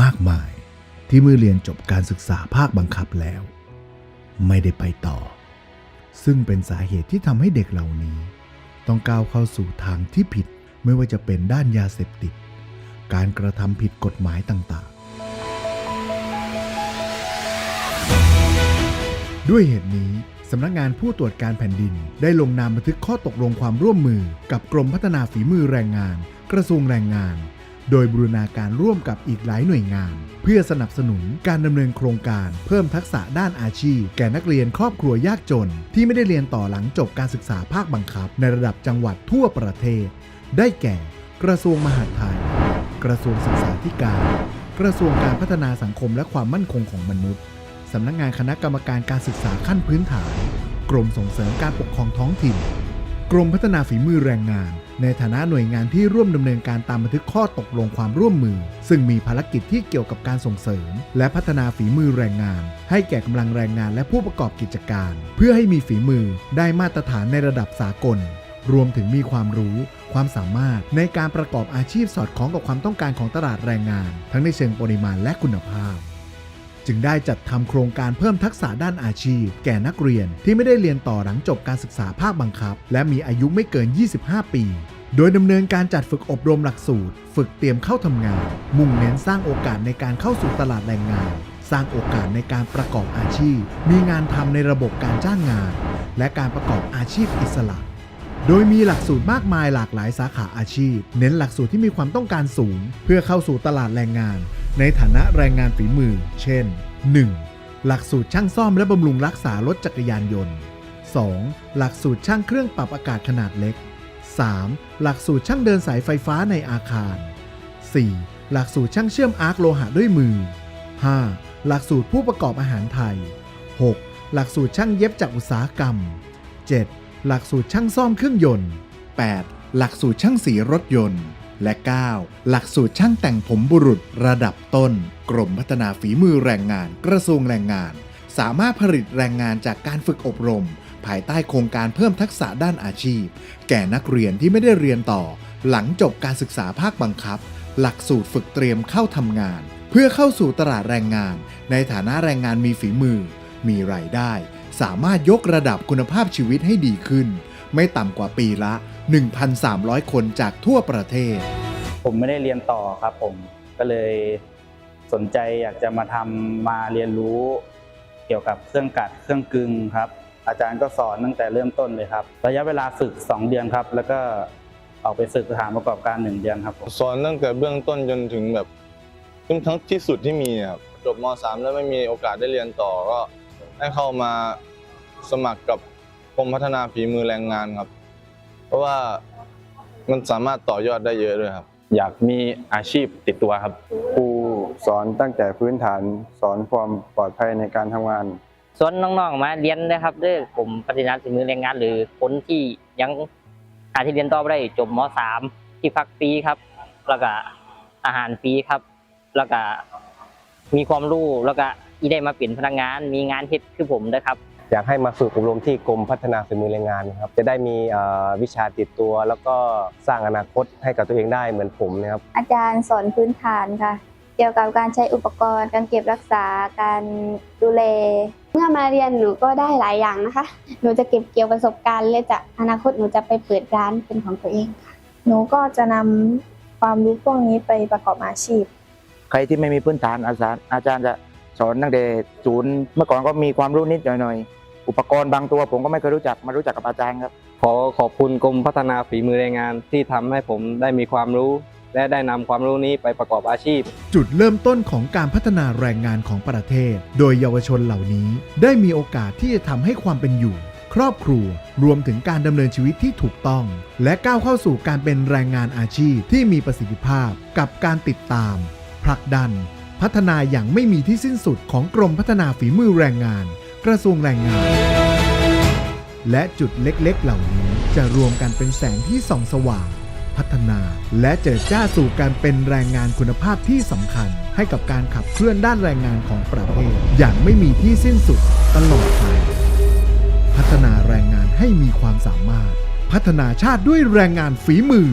มากมายที่เมื่อเรียนจบการศึกษาภาคบังคับแล้ว ไม่ได้ไปต่อ ซึ่งเป็นสาเหตุที่ทำให้เด็กเหล่านี้ ต้องก้าวเข้าสู่ทางที่ผิดไม่ว่าจะเป็นด้านยาเสพติด การกระทำผิดกฎหมายต่างๆ ด้วยเหตุนี้สำนักงานผู้ตรวจการแผ่นดินได้ลงนามบันทึกข้อตกลงความร่วมมือกับกรมพัฒนาฝีมือแรงงาน กระทรวงแรงงาน โดยบูรณาการร่วมกับอีกหลายหน่วยงาน เพื่อสนับสนุนการดำเนินโครงการเพิ่มทักษะด้านอาชีพ แก่นักเรียนครอบครัวยากจน ที่ไม่ได้เรียนต่อหลังจบการศึกษาภาคบังคับ ในระดับจังหวัดทั่วประเทศ ได้แก่ กระทรวงมหาดไทย กระทรวงศึกษาธิการ กระทรวงการพัฒนาสังคมและความมั่นคงของมนุษย์สำนักงานคณะกรรมการการศึกษาขั้นพื้นฐาน กรมส่งเสริมการปกครองท้องถิ่น กรมพัฒนาฝีมือแรงงาน ในฐานะหน่วยงานที่ร่วมดำเนินการตามบันทึกข้อตกลงความร่วมมือ ซึ่งมีภารกิจที่เกี่ยวกับการส่งเสริม และพัฒนาฝีมือแรงงาน ให้แก่กำลังแรงงานและผู้ประกอบกิจการ เพื่อให้มีฝีมือได้มาตรฐานในระดับสากล รวมถึงมีความรู้ ความสามารถในการประกอบอาชีพสอดคล้องกับความต้องการของตลาดแรงงาน ทั้งในเชิงปริมาณและคุณภาพ จึงได้จัดทำโครงการเพิ่มทักษะด้านอาชีพ แก่นักเรียนที่ไม่ได้เรียนต่อหลังจบการศึกษาภาคบังคับ และมีอายุไม่เกิน 25 ปี โดยดำเนินการจัดฝึกอบรมหลักสูตร ฝึกเตรียมเข้าทำงาน มุ่งเน้นสร้างโอกาสในการเข้าสู่ตลาดแรงงาน สร้างโอกาสในการประกอบอาชีพ มีงานทำในระบบการจ้างงาน และการประกอบอาชีพอิสระโดยมีหลักสูตรมากมายหลากหลายสาขาอาชีพ เน้นหลักสูตรที่มีความต้องการสูง เพื่อเข้าสู่ตลาดแรงงาน ในฐานะแรงงานฝีมือ เช่น 1. หลักสูตรช่างซ่อมและบำรุงรักษารถจักรยานยนต์ 2. หลักสูตรช่างเครื่องปรับอากาศขนาดเล็ก 3. หลักสูตรช่างเดินสายไฟฟ้าในอาคาร 4. หลักสูตรช่างเชื่อมอาร์คโลหะด้วยมือ 5. หลักสูตรผู้ประกอบอาหารไทย 6. หลักสูตรช่างเย็บจากอุตสาหกรรม 7. หลักสูตรช่างซ่อมเครื่องยนต์ 8. หลักสูตรช่างสีรถยนต์ และ 9. หลักสูตรช่างแต่งผมบุรุษระดับต้น กรมพัฒนาฝีมือแรงงาน กระทรวงแรงงาน สามารถผลิตแรงงานจากการฝึกอบรม ภายใต้โครงการเพิ่มทักษะด้านอาชีพ แก่นักเรียนที่ไม่ได้เรียนต่อ หลังจบการศึกษาภาคบังคับ หลักสูตรฝึกเตรียมเข้าทำงาน เพื่อเข้าสู่ตลาดแรงงาน ในฐานะแรงงานมีฝีมือ มีรายได้ สามารถยกระดับคุณภาพชีวิตให้ดีขึ้น ไม่ต่ำกว่าปีละ 1,300 คนจากทั่วประเทศ ผมไม่ได้เรียนต่อครับผมก็เลยสนใจอยากจะมาทำมาเรียนรู้ เกี่ยวกับเครื่องกัดเครื่องกึงครับ อาจารย์ก็สอนตั้งแต่เริ่มต้นเลยครับ ระยะเวลาฝึก 2 เดือนครับ แล้วก็ออกไปฝึกสถานประกอบการ 1 เดือนครับผมสอนตั้งแต่เบื้องต้นจนถึงแบบจนทั้งที่สุดที่มีครับจบม .3 แล้วไม่มีโอกาสได้เรียนต่อก็ ได้เข้ามาสมัครกับกรมพัฒนาฝีมือแรงงานครับ เพราะว่ามันสามารถต่อยอดได้เยอะด้วยครับ อยากมีอาชีพติดตัวครับ ครูสอนตั้งแต่พื้นฐานสอนความปลอดภัยในการทำงานส่วนน้องๆมาเรียนนะครับด้วยกลุ่มปฏิญาณฝีมือแรงงาน หรือคนที่ยังหาที่เรียนต่อไม่ได้จบม .3 ที่พักฟรีครับ แล้วก็อาหารฟรีครับ แล้วก็มีความรู้แล้วก็ อีได้มาเป็นพนักงาน มีงานเฮ็ดคือผมนะครับอยากให้มาฝึกอบรมที่กรมพัฒนาฝีมือแรงงานนะครับจะได้มีเอ่อวิชาติดตัว แล้วก็สร้างอนาคตให้กับตัวเองได้เหมือนผมนะครับอาจารย์สอนพื้นฐานค่ะ เกี่ยวกับการใช้อุปกรณ์ การเก็บรักษาการดูแลเมื่อมาเรียนหนูก็ได้หลายอย่างนะคะ หนูจะเก็บเกี่ยวประสบการณ์และจะอนาคตหนูจะไปเปิดร้านเป็นของตัวเองค่ะหนูก็จะนำความรู้พวกนี้ไปประกอบอาชีพ ใครที่ไม่มีพื้นฐานอาจารย์อาจารย์จะ สอนตั้งแต่ศูนย์เมื่อก่อนก็มีความรู้นิดหน่อยๆอุปกรณ์บางตัวผมก็ไม่เคยรู้จักมารู้จักกับอาจารย์ครับ ขอขอบคุณกรมพัฒนาฝีมือแรงงานที่ทำให้ผมได้มีความรู้ และได้นำความรู้นี้ไปประกอบอาชีพ จุดเริ่มต้นของการพัฒนาแรงงานของประเทศ โดยเยาวชนเหล่านี้ ได้มีโอกาสที่จะทำให้ความเป็นอยู่ ครอบครัวรวมถึงการดำเนินชีวิตที่ถูกต้อง และก้าวเข้าสู่การเป็นแรงงานอาชีพที่มีประสิทธิภาพ กับการติดตามผลักดัน พัฒนาอย่างไม่มีที่สิ้นสุดของกรมพัฒนาฝีมือแรงงาน กระทรวงแรงงาน และจุดเล็กๆ เหล่านี้จะรวมกันเป็นแสงที่ส่องสว่าง พัฒนาและเจิดจ้าสู่การเป็นแรงงานคุณภาพที่สำคัญ ให้กับการขับเคลื่อนด้านแรงงานของประเทศ อย่างไม่มีที่สิ้นสุดตลอดไปพัฒนาแรงงานให้มีความสามารถ พัฒนาชาติด้วยแรงงานฝีมือ